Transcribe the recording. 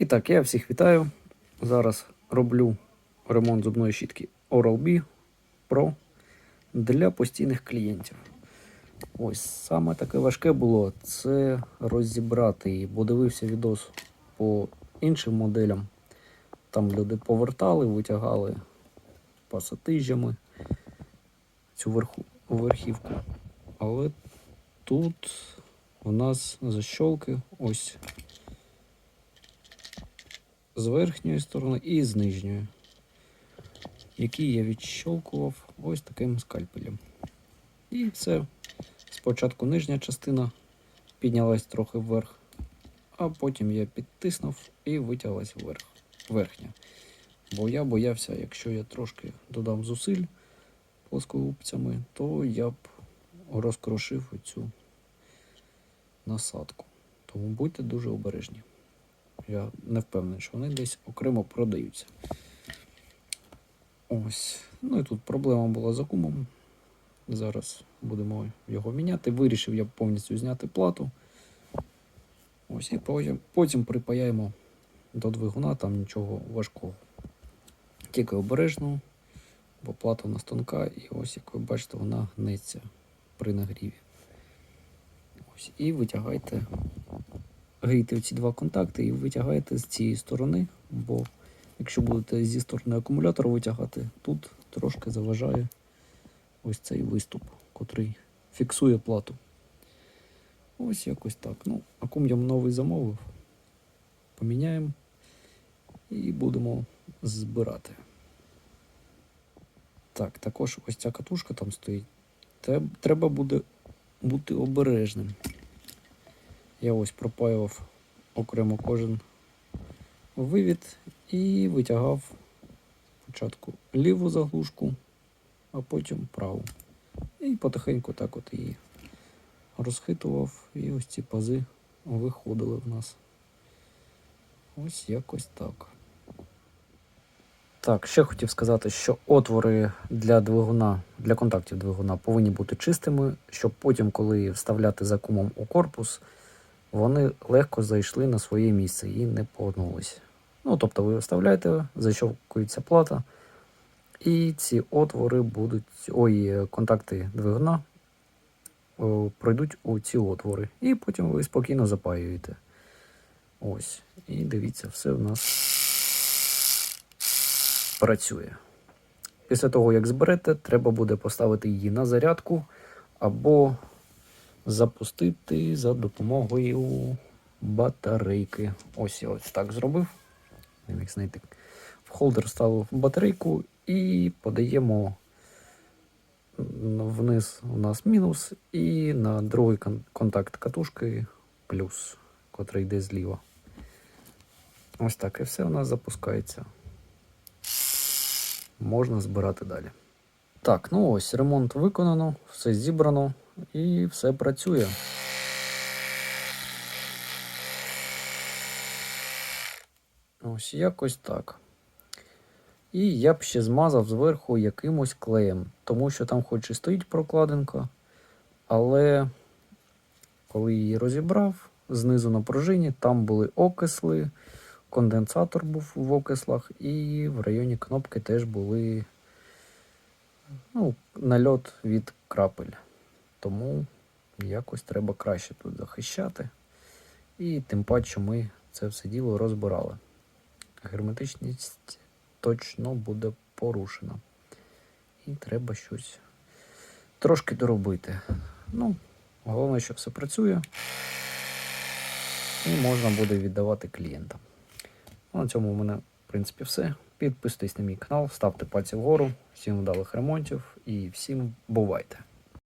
І так, я всіх вітаю. Зараз роблю ремонт зубної щітки Oral-B Pro для постійних клієнтів. Ось саме таке важке було це розібрати її, бо дивився відос по іншим моделям. Там люди повертали, витягали пасатижами цю верху, верхівку. Але тут у нас защолки ось з верхньої сторони і з нижньої, які я відщолкував ось таким скальпелем. І все. Спочатку нижня частина піднялась трохи вверх, а потім я підтиснув і витяглась вверх, верхня. Бо я боявся, якщо я трошки додам зусиль плоскогубцями, то я б розкрошив оцю насадку. Тому будьте дуже обережні. Я не впевнений, що вони десь окремо продаються. Ось. Ну і тут проблема була з акумом. Зараз будемо його міняти. Вирішив я повністю зняти плату. Ось і потім, потім припаяємо до двигуна, там нічого важкого. Тільки обережно, бо плата у нас тонка, і ось, як ви бачите, вона гнеться при нагріві. Ось, і витягайте, грійте ці два контакти і витягайте з цієї сторони, бо якщо будете зі сторони акумулятора витягати, тут трошки заважає ось цей виступ, котрий фіксує плату. Ось якось так. Ну, акум я новий замовив. Поміняємо і будемо збирати. Так, також ось ця катушка там стоїть. Треба буде бути обережним. Я ось пропаював окремо кожен вивід і витягав спочатку ліву заглушку, а потім праву. І потихеньку так от її розхитував, і ось ці пази виходили в нас. Ось якось так. Так, ще хотів сказати, що отвори для двигуна, для контактів двигуна повинні бути чистими, щоб потім, коли вставляти за кумом у корпус, вони легко зайшли на своє місце і не погнулись. Ну, тобто ви вставляєте, защовкується плата, і ці отвори будуть, ой, контакти двигуна о, пройдуть у ці отвори. І потім ви спокійно запаюєте. Ось. І дивіться, все в нас працює. Після того, як зберете, треба буде поставити її на зарядку або запустити за допомогою батарейки. Ось я ось так зробив. Не міг знайти. В холдер ставив батарейку і подаємо вниз у нас мінус, і на другий кон- контакт катушки плюс, котрий йде зліва. Ось так і все у нас запускається. Можна збирати далі. Так, ну ось ремонт виконано, все зібрано і все працює. Ось якось так. І я б ще змазав зверху якимось клеєм, тому що там хоч і стоїть прокладинка, але коли її розібрав, знизу на пружині там були окисли, конденсатор був в окислах, і в районі кнопки теж були ну, нальот від крапель. Тому якось треба краще тут захищати. І тим паче ми це все діло розбирали. Герметичність точно буде порушена. І треба щось трошки доробити. Ну, головне, що все працює. І можна буде віддавати клієнтам. Ну, На цьому у мене, в принципі, все. Підписуйтесь на мій канал, ставте пальці вгору. Всім вдалих ремонтів і всім бувайте!